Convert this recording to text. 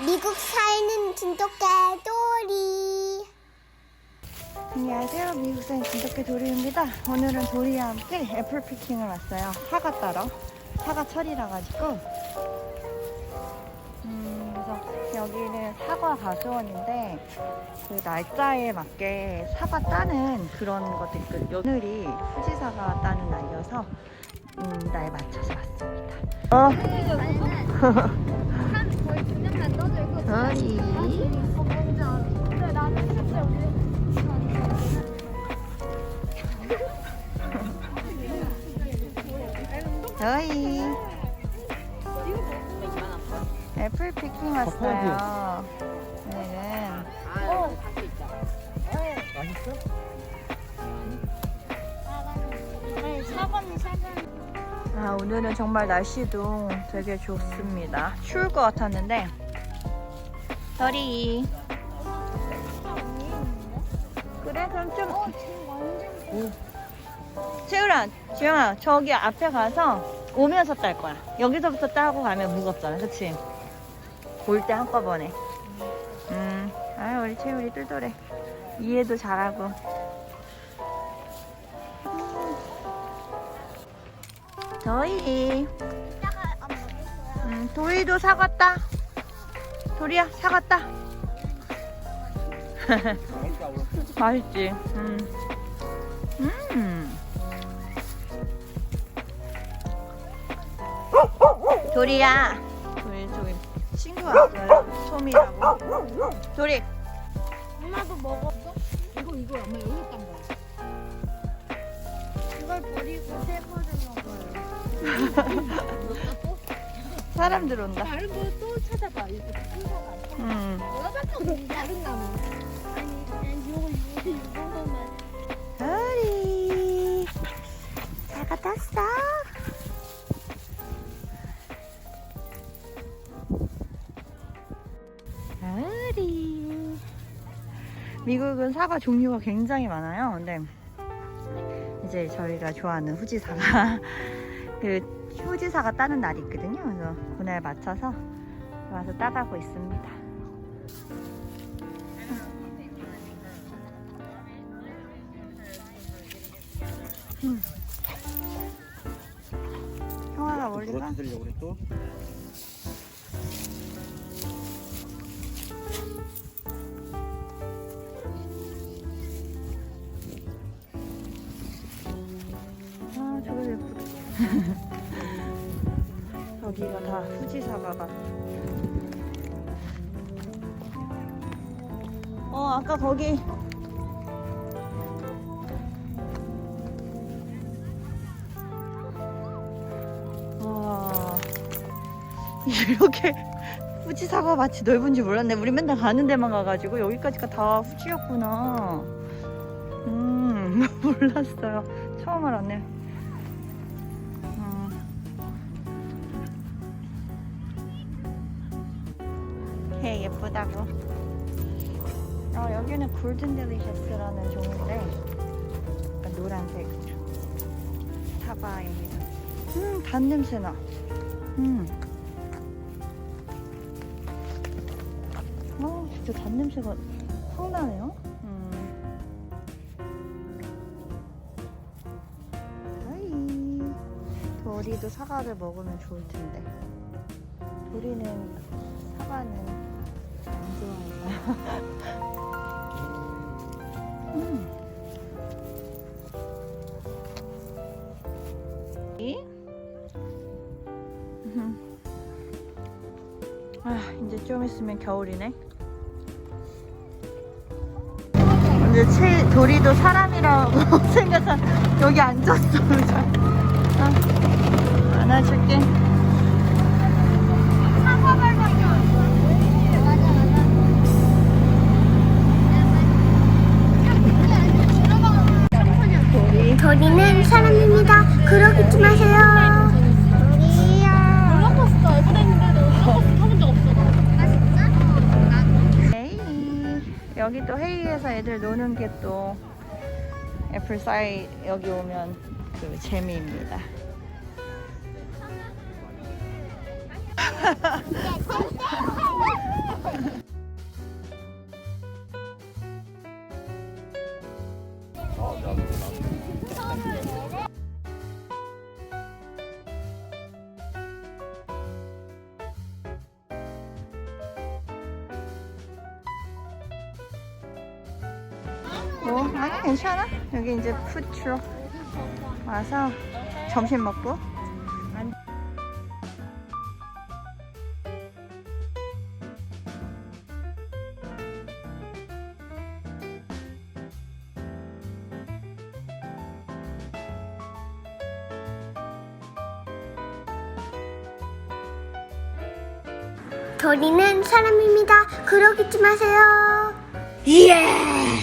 미국 사는 진돗개 도리. 안녕하세요. 미국산 진돗개 도리입니다. 오늘은 도리와 함께 애플 피킹을 왔어요. 사과 따러. 사과 철이라 가지고. 음, 그래서 여기는 사과 가수원인데 그 날짜에 맞게 사과 따는 그런 것도 있고 오늘이 후지사과 따는 날이어서 음, 날 맞춰서 왔습니다. 어, 거의 분명한 떠들고. 도리. 그래 나는 진짜 우리. 저희 애플 피킹 왔어요. 오늘은 맛있어? 사과는 사과. 아, 오늘은 정말 날씨도 되게 좋습니다. 추울 것 같았는데 저리 그래 그럼 좀 어 지금 완전. 채우라 지영아 저기 앞에 가서 오면서 딸 거야. 여기서부터 따고 가면 무겁잖아, 그치? 올때 한꺼번에. 음, 아유 우리 채우리 똘똘해. 이해도 잘하고. 거야. 음, 도리도 사갔다. 도리야, 사갔다. 맛있지? 음. 음. 도리야. 도리, 저기 친구 왔어요. 소미라고. 도리. 엄마도 먹었어? 이거 이거 엄마 여기 딴 거야. 이걸 버리고 세 번을 먹어요. 사람 들어온다. 다른 거 또 찾아봐. 이렇게 순서가. 음. 다른 나무. 아니 그냥 요거 요거 요거만. 도리. 잘 갔다 왔어. 도리. 미국은 사과 종류가 굉장히 많아요. 근데 이제 저희가 좋아하는 후지사가 그 후지사가 따는 날이 있거든요. 그래서 그날 맞춰서 와서 따가고 있습니다. 형아가 멀리 가? 여기가 다 후지사과가. 어, 아까 거기. 와. 이렇게 후지사과 밭이 넓은지 몰랐네. 우리 맨날 가는 데만 가가지고 여기까지가 다 후지였구나. 음, 몰랐어요. 처음 알았네. 개 예쁘다고. 어, 여기는 골든 델리셔스라는 종인데, 약간 노란색 사과입니다. 음, 단 냄새 나. 음. 어, 진짜 단 냄새가 확 나네요. 음. 도리도 사과를 먹으면 좋을 텐데. 도리는 사과는 음. 이? 음. 아, 이제 좀 있으면 겨울이네. 이제 채, 도리도 사람이라고 생각한 여기 앉았어. 아, 안아줄게. 도리는 사람입니다. 그러기 마세요. 도리야. 롤러코스터 에버랜드도 롤러코스터 타본 적 없어. 아 진짜? 헤이. 여기 또 헤이에서 애들 노는 게 또 애플 사이 여기 오면 그 재미입니다. 뭐 아니 괜찮아. 여기 이제 푸트로 와서 점심 먹고. 저리는 사람입니다. 그러기 지 마세요. 예!